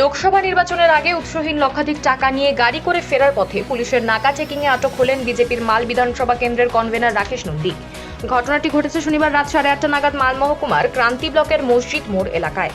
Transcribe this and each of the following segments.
লোকসভা নির্বাচনের আগে উৎসহীন লক্ষাধিক টাকা নিয়ে গাড়ি করে ফেরার পথে পুলিশের নাকা চেকিংয়ে আটক হলেন বিজেপির মাল বিধানসভা কেন্দ্রের কনভেনার রাকেশ নন্দী। ঘটনাটি ঘটেছে শনিবার রাত সাড়ে আটটা নাগাদ মাল মহকুমার ক্রান্তি ব্লকের মসজিদ মোড় এলাকায়।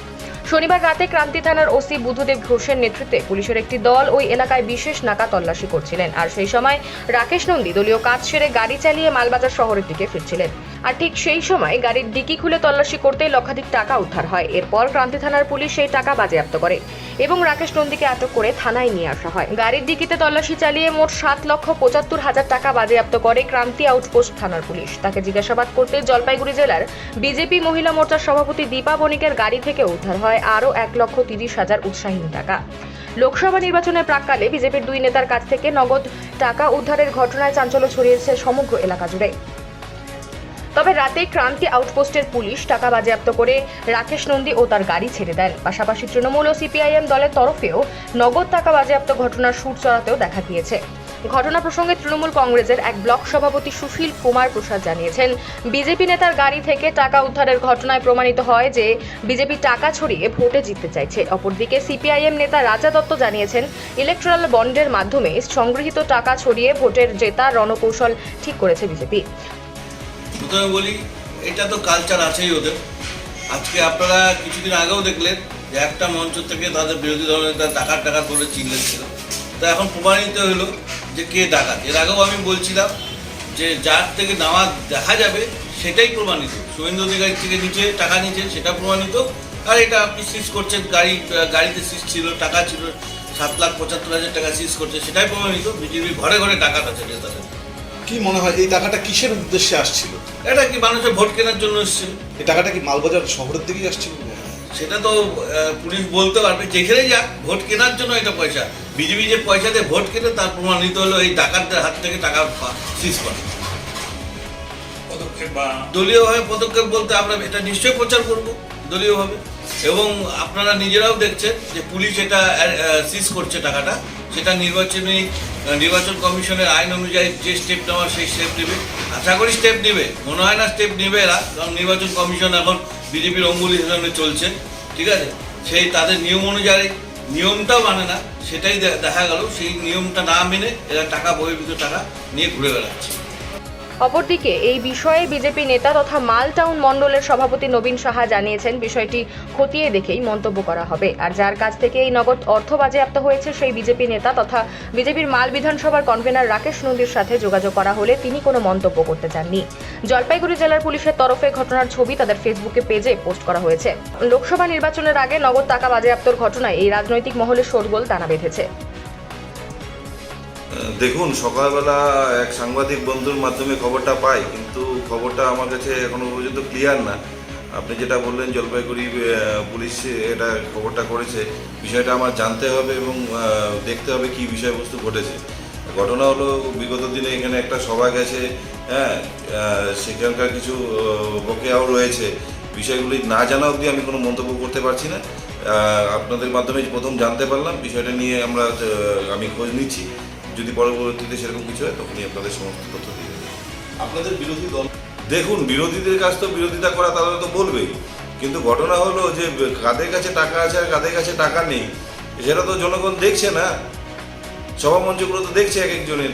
শনিবার রাতে ক্রান্তি থানার ওসি বুধদেব ঘোষের নেতৃত্বে পুলিশের একটি দল ওই এলাকায় বিশেষ নাকা তল্লাশি করছিলেন। আর সেই সময় রাকেশ নন্দী দলীয় কাজ সেরে গাড়ি চালিয়ে মালবাজার শহরের দিকে ফিরছিলেন। আর ঠিক সেই সময় গাড়ির ডিকি খুলে তল্লাশি করতেই লক্ষাধিক টাকা উদ্ধার হয়। এরপর ক্রান্তি থানার পুলিশ সেই টাকা বাজেয়াপ্ত করে এবং রাকেশ নন্দীকে আটক করে থানায় নিয়ে আসা হয়। গাড়ির ডিকিতে তল্লাশি চালিয়ে মোট সাত লক্ষ পঁচাত্তর হাজার টাকা বাজেয়াপ্ত করে ক্রান্তি আউটপোস্ট থানার পুলিশ। তাকে জিজ্ঞাসাবাদ করতে জলপাইগুড়ি জেলার বিজেপি মহিলা মোর্চার সভাপতি দীপা বণিকের গাড়ি থেকে উদ্ধার হয় আরও এক লক্ষ তিরিশ হাজার উৎসাহীন টাকা লোকসভা নির্বাচনের প্রাককালে বিজেপির দুই নেতার কাছ থেকে নগদ টাকা উদ্ধারের ঘটনায় চাঞ্চল্য ছড়িয়েছে সমগ্র এলাকা জুড়ে। তবে রাতে ক্রান্তি আউটপোস্টের পুলিশ টাকা বাজেয়াপ্ত করে রাকেশ নন্দী ও তার গাড়ি ছেড়ে দেন। পাশাপাশি তৃণমূল ও সিপিআইএম দলের তরফেও নগদ টাকা বাজেয়াপ্ত ঘটনার সুর চড়াতেও দেখা গিয়েছে। ঘটনা প্রসঙ্গে তৃণমূল কংগ্রেসের এক ব্লক সভাপতি সুশীল কুমার প্রসাদ জানিয়েছেন, বিজেপি নেতার গাড়ি থেকে টাকা উদ্ধারের ঘটনায় প্রমাণিত হয় যে বিজেপি টাকা ছড়িয়ে ভোটে জিততে চাইছে। অপরদিকে সিপিআইএম নেতা রাজা দত্ত জানিয়েছেন, ইলেকট্রাল বন্ডের মাধ্যমে সংগৃহীত টাকা ছড়িয়ে ভোটের জেতার রণকৌশল ঠিক করেছে বিজেপি। প্রথমে বলি, এটা তো কালচার আছেই ওদের। আজকে আপনারা কিছুদিন আগেও দেখলেন যে একটা মঞ্চ থেকে তাদের বিরোধী দলের নেতা টাকার টাকা করে চিল্লেছিল তো এখন প্রমাণিত হলো যে কে ডাকাত। এর আগেও আমি বলছিলাম যে যার থেকে নেওয়া দেখা যাবে সেটাই প্রমাণিত। শুভেন্দু অধিকারী থেকে নিচে টাকা নিচে সেটা প্রমাণিত। আর এটা আপনি সিজ করছেন, গাড়ি, গাড়িতে সিজ ছিল, টাকা ছিল, সাত লাখ পঁচাত্তর হাজার টাকা সিজ করছে, সেটাই প্রমাণিত। বিজেপি ঘরে ঘরে ডাকাত আছে নেতাদের। কি মনে হয় এই টাকাটা কিসের উদ্দেশ্যে আসছিল? এটা কি মানুষের ভোট কেনার জন্য এসছে? এই টাকাটা কি মালবাজার শহরের দিকেই আসছিল? সেটা তো আহ, পুলিশ বলতে পারবে যেখানেই যাক ভোট কেনার জন্য এটা পয়সা। বিজেপি যে পয়সা দিয়ে ভোট কেনে তার প্রমাণিত হলো এই ডাকাতদের হাত থেকে টাকা সিজ করে। পদক্ষেপ বা দলীয়ভাবে পদক্ষেপ বলতে আমরা এটা নিশ্চয়ই প্রচার করব দলীয়ভাবে। এবং আপনারা নিজেরাও দেখছেন যে পুলিশ এটা সিজ করছে টাকাটা। সেটা নির্বাচনী, নির্বাচন কমিশনের আইন অনুযায়ী যে স্টেপ নেওয়ার সেই স্টেপ নেবে। আশা করি স্টেপ নেবে। মনে হয় না স্টেপ নেবে এরা, কারণ নির্বাচন কমিশন এখন বিজেপির অঙ্গুলি হিসাবে চলছে। ঠিক আছে? সেই তাদের নিয়ম অনুযায়ী, নিয়মটাও মানে না, সেটাই দেখা গেল। সেই নিয়মটা না মেনে এরা টাকা, বহির্ভূত টাকা নিয়ে ঘুরে বেড়াচ্ছে। অপরদিকে, এই বিষয়ে বিজেপি নেতা তথা মালটাউন মণ্ডলের সভাপতি নবীন সাহা জানিয়েছেন, বিষয়টি খতিয়ে দেখেই মন্তব্য করা হবে। আর যার কাছ থেকে এই নগদ অর্থ বাজেয়াপ্ত হয়েছে, সেই বিজেপি নেতা তথা বিজেপির মাল বিধানসভার কনভেনার রাকেশ নন্দীর সাথে যোগাযোগ করা হলে তিনি কোনো মন্তব্য করতে চাননি। জলপাইগুড়ি জেলার পুলিশের তরফে ঘটনার ছবি তাদের ফেসবুকে পেজে পোস্ট করা হয়েছে। লোকসভা নির্বাচনের আগে নগদ টাকা বাজেয়াপ্তর ঘটনায় এই রাজনৈতিক মহলে শোরগোল টানা বেঁধেছে। দেখুন, সকালবেলা এক সাংবাদিক বন্ধুর মাধ্যমে খবরটা পাই, কিন্তু খবরটা আমার কাছে এখনও পর্যন্ত ক্লিয়ার না। আপনি যেটা বললেন, জলপাইগুড়ি পুলিশ এটা খবরটা করেছে, বিষয়টা আমার জানতে হবে এবং দেখতে হবে কি বিষয়বস্তু ঘটেছে। ঘটনা হলো, বিগত দিনে এখানে একটা সভা গেছে হ্যাঁ সেখানকার কিছু বকেয়াও রয়েছে। বিষয়গুলি না জানা অবধি আমি কোনো মন্তব্য করতে পারছি না। আপনাদের মাধ্যমে প্রথম জানতে পারলাম, বিষয়টা নিয়ে আমরা আমি খোঁজ নিচ্ছি। যদি পরবর্তীতে সেরকম কিছু হয় তখনই আপনাদের সমস্ত তথ্য দিয়ে দেবে। আপনাদের বিরোধী দল দেখুন বিরোধীদের কাছ তো বিরোধিতা করা তারা তো বলবেই। কিন্তু ঘটনা হলো যে কাদের কাছে টাকা আছে আর কাদের কাছে টাকা নেই সেটা তো জনগণ দেখছে না। সভা মঞ্চগুলো তো দেখছে এক একজনের।